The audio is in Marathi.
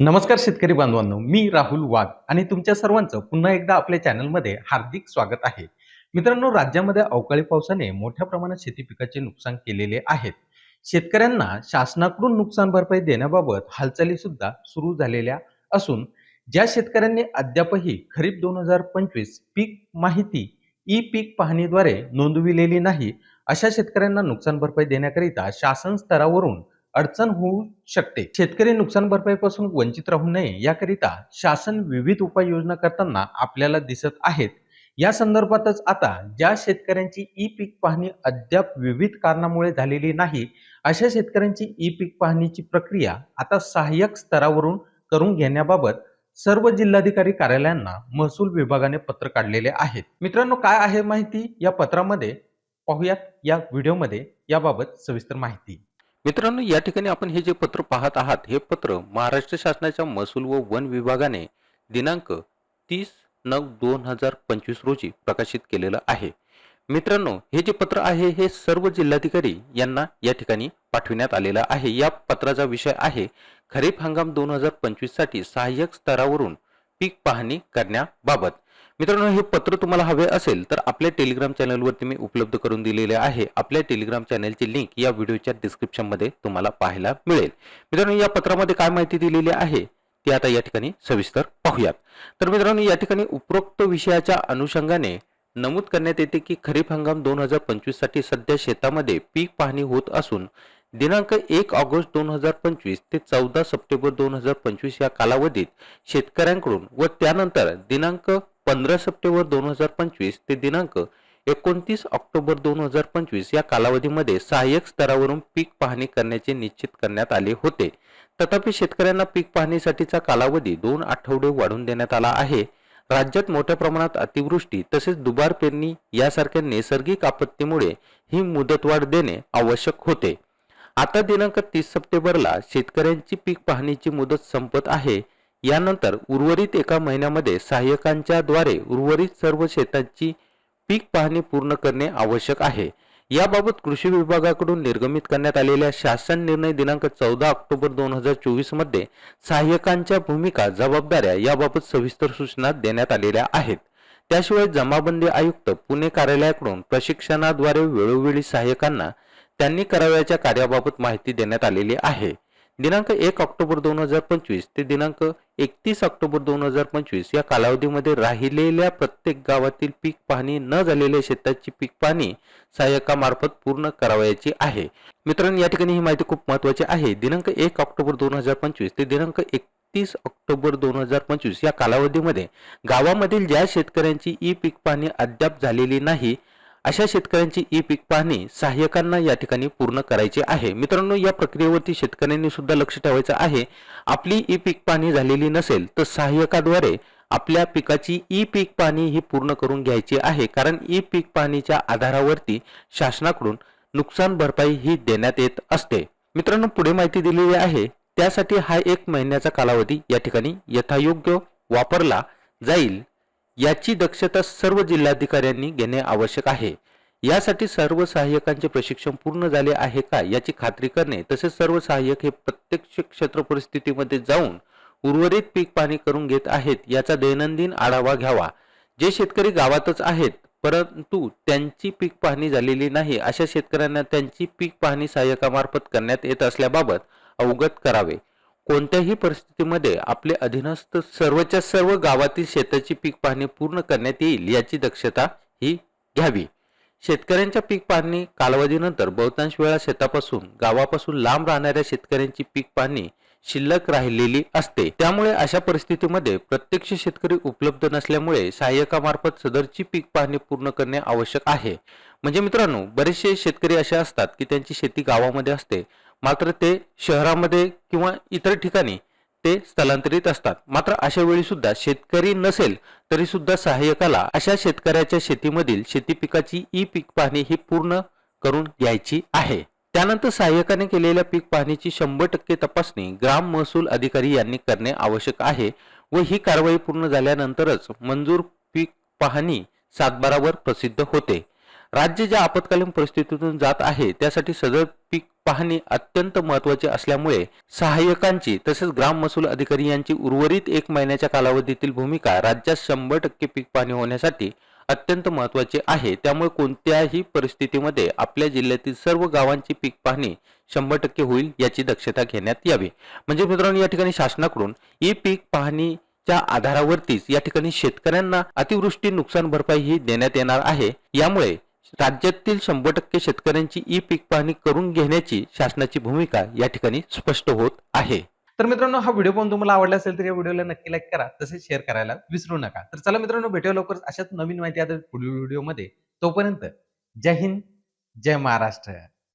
नमस्कार शेतकरी बांधवांनो मी राहुल वाघ आणि तुमच्या सर्वांचं पुन्हा एकदा आपल्या चॅनलमध्ये हार्दिक स्वागत आहे. मित्रांनो राज्यामध्ये अवकाळी पावसाने मोठ्या प्रमाणात शेती पिकाचे नुकसान केलेले आहेत. शेतकऱ्यांना शासनाकडून नुकसान भरपाई देण्याबाबत हालचाली सुद्धा सुरू झालेल्या असून ज्या शेतकऱ्यांनी अद्यापही खरीप दोन हजार पंचवीस पीक माहिती ई पीक पाहणीद्वारे नोंदविलेली नाही अशा शेतकऱ्यांना नुकसान भरपाई देण्याकरिता शासन स्तरावरून अडचण होऊ शकते. शेतकरी नुकसान भरपाईपासून वंचित राहू नये याकरिता शासन विविध उपाययोजना करताना आपल्याला दिसत आहेत. या संदर्भातच आता ज्या शेतकऱ्यांची ई पीक पाहणी अद्याप विविध कारणामुळे झालेली नाही अशा शेतकऱ्यांची ई पीक पाहणीची प्रक्रिया आता सहाय्यक स्तरावरून करून घेण्याबाबत सर्व जिल्हाधिकारी कार्यालयांना महसूल विभागाने पत्र काढलेले आहेत. मित्रांनो काय आहे माहिती? या पत्रामध्ये पाहूयात. या व्हिडिओमध्ये याबाबत सविस्तर माहिती. मित्रांनो या ठिकाणी आपण हे जे पत्र पाहत आहात हे पत्र महाराष्ट्र शासनाच्या महसूल व वन विभागाने दिनांक तीस नऊ दोन हजार पंचवीस रोजी प्रकाशित केलेलं आहे. मित्रांनो हे जे पत्र आहे हे सर्व जिल्हाधिकारी यांना या ठिकाणी पाठविण्यात आलेलं आहे. या पत्राचा विषय आहे खरीप हंगाम दोन हजार पंचवीससाठी सहाय्यक स्तरावरून पीक पाहणी करण्याबाबत. मित्रांनो हे पत्र तुम्हाला हवे असेल तर आपल्या टेलिग्राम चॅनलवरती मी उपलब्ध करून दिलेले आहे. आपल्या टेलिग्राम चॅनलची लिंक या व्हिडिओच्या डिस्क्रिप्शनमध्ये तुम्हाला पाहायला मिळेल. मित्रांनो या पत्रामध्ये काय माहिती दिलेली आहे ती आता या ठिकाणी सविस्तर पाहूयात. तर मित्रांनो या ठिकाणी उपरोक्त विषयाच्या अनुषंगाने नमूद करण्यात येते की खरीप हंगाम दोन हजार पंचवीससाठी सध्या शेतामध्ये पीक पाहणी होत असून दिनांक एक ऑगस्ट दोन हजार पंचवीस ते चौदा सप्टेंबर दोन हजार पंचवीस या कालावधीत शेतकऱ्यांकडून व त्यानंतर दिनांक पंधरा सप्टेंबर दोन हजार पंचवीस ते दिनांक एकोणतीस ऑक्टोबर दोन हजार पंचवीस या कालावधीमध्ये सहाय्यक स्तरावरून पीक पाहणी करण्याचे निश्चित करण्यात आले होते. तथापि शेतकऱ्यांना पीक पाहणीसाठीचा कालावधी दोन आठवडे वाढवून देण्यात आला आहे. राज्यात मोठ्या प्रमाणात अतिवृष्टी तसेच दुबार पेरणी यासारख्या नैसर्गिक आपत्तीमुळे ही मुदतवाढ देणे आवश्यक होते. आता दिनांक तीस सप्टेंबरला शेतकऱ्यांची पीक पाहणीची मुदत संपत आहे. यानंतर उर्वरित एका महिन्यामध्ये सहाय्यकांच्या द्वारे उर्वरित सर्व शेतांची पीक पाहणी पूर्ण करणे आवश्यक आहे. याबाबत कृषी विभागाकडून निर्गमित करण्यात आलेल्या शासन निर्णय दिनांक चौदा ऑक्टोबर दोन हजार चोवीसमध्ये सहाय्यकांच्या भूमिका जबाबदाऱ्या याबाबत सविस्तर सूचना देण्यात आलेल्या आहेत. त्याशिवाय जमाबंदी आयुक्त पुणे कार्यालयाकडून प्रशिक्षणाद्वारे वेळोवेळी सहाय्यकांना त्यांनी करावयाच्या कार्याबाबत माहिती देण्यात आलेली आहे. दिनांक एक ऑक्टोबर दोन हजार पंचवीस ते दिनांक एकतीस ऑक्टोबर दोन हजार पंचवीस या कालावधीमध्ये राहिलेल्या प्रत्येक गावातील पीक पाहणी न झालेल्या शेताची पीक पाहणी सहाय्यकामार्फत पूर्ण करावयाची आहे. मित्रांनो या ठिकाणी ही माहिती खूप महत्वाची आहे. दिनांक एक ऑक्टोबर दोन हजार पंचवीस ते दिनांक एकतीस ऑक्टोबर दोन हजार पंचवीस या कालावधीमध्ये गावामधील ज्या शेतकऱ्यांची ई पीक पाहणी अद्याप झालेली नाही अशा शेतकऱ्यांची ई पीक पाहणी सहाय्यकांना या ठिकाणी पूर्ण करायची आहे. मित्रांनो या प्रक्रियेवरती शेतकऱ्यांनी सुद्धा लक्ष ठेवायचं आहे. आपली ई पीक पाहणी झालेली नसेल तर सहाय्यकाद्वारे आपल्या पिकाची ई पीक पाहणी ही पूर्ण करून घ्यायची आहे. कारण ई पीक पाहणीच्या आधारावरती शासनाकडून नुकसान भरपाई ही देण्यात येत असते. मित्रांनो पुढे माहिती दिलेली आहे. त्यासाठी हा एक महिन्याचा कालावधी या ठिकाणी यथायोग्य वापरला जाईल. याची दक्षता सर्व जिल्हाधिकाऱ्यांनी घेणे आवश्यक आहे. यासाठी सर्व सहाय्यकांचे प्रशिक्षण पूर्ण झाले आहे का याची खात्री करणे तसेच सर्व सहाय्यक हे प्रत्यक्ष क्षेत्र परिस्थितीमध्ये जाऊन उर्वरित पीक पाणी करून घेत आहेत याचा दैनंदिन आढावा घ्यावा. जे शेतकरी गावातच आहेत परंतु त्यांची पीक पाहणी झालेली नाही अशा शेतकऱ्यांना त्यांची पीक पाहणी सहाय्यकामार्फत करण्यात येत असल्याबाबत अवगत करावे. कोणत्याही परिस्थितीमध्ये आपले अधीनस्थ सर्वच्या सर्व गावातील शेताची पीक पाहणी पूर्ण करण्यात येईल याची दक्षता ही घ्यावी. शेतकऱ्यांच्या पीक पाहणी कालावधीनंतर बहुतांश वेळा शेतापासून गावापासून लांब राहणाऱ्या शेतकऱ्यांची पीक पाहणी शिल्लक राहिलेली असते. त्यामुळे अशा परिस्थितीमध्ये प्रत्यक्ष शेतकरी उपलब्ध नसल्यामुळे सहाय्यकामार्फत सदरची पीक पाहणी पूर्ण करणे आवश्यक आहे. म्हणजे मित्रांनो बरेचसे शेतकरी असे असतात की त्यांची शेती गावामध्ये असते. मात्र ते शहरामध्ये किंवा इतर ठिकाणी ते स्थलांतरित असतात. मात्र अशा वेळी सुद्धा शेतकरी नसेल तरी सुद्धा सहाय्यकाला अशा शेतकऱ्याच्या शेतीमधील शेती पिकाची ई पीक पाहणी ही पूर्ण करून घ्यायची आहे. त्यानंतर सहाय्यकाने केलेल्या पीक पाहणीची शंभर टक्के तपासणी ग्राम महसूल अधिकारी यांनी करणे आवश्यक आहे व ही कारवाई पूर्ण झाल्यानंतरच मंजूर पीक पाहणी सातबारावर प्रसिद्ध होते. राज्य ज्या आपत्कालीन परिस्थितीतून जात आहे त्यासाठी सदर पीक पाहणी अत्यंत महत्वाची असल्यामुळे सहाय्यकांची तसेच ग्राम महसूल अधिकारी यांची उर्वरित एक महिन्याच्या कालावधीतील भूमिका राज्यात शंभर टक्के पीक पाहणी होण्यासाठी अत्यंत महत्त्वाचे आहे. त्यामुळे कोणत्याही परिस्थितीमध्ये आपल्या जिल्ह्यातील सर्व गावांची पीक पाहणी शंभर टक्के होईल याची दक्षता घेण्यात यावी. म्हणजे मित्रांनो या ठिकाणी शासनाकडून ई पीक पाहणीच्या आधारावरतीच या ठिकाणी शेतकऱ्यांना अतिवृष्टी नुकसान भरपाई ही देण्यात येणार आहे. यामुळे राज्यातील शंभर टक्के शेतकऱ्यांची ई पीक पाहणी करून घेण्याची शासनाची भूमिका या ठिकाणी स्पष्ट होत आहे. तर मित्रांनो हा व्हिडिओ पाहून तुम्हाला आवडला असेल तर या व्हिडिओला नक्की लाईक करा तसेच शेअर करायला विसरू नका. तर चला मित्रांनो भेटूया लवकरच अशाच नवीन माहिती आता पुढील व्हिडिओमध्ये. तोपर्यंत जय हिंद जय महाराष्ट्र.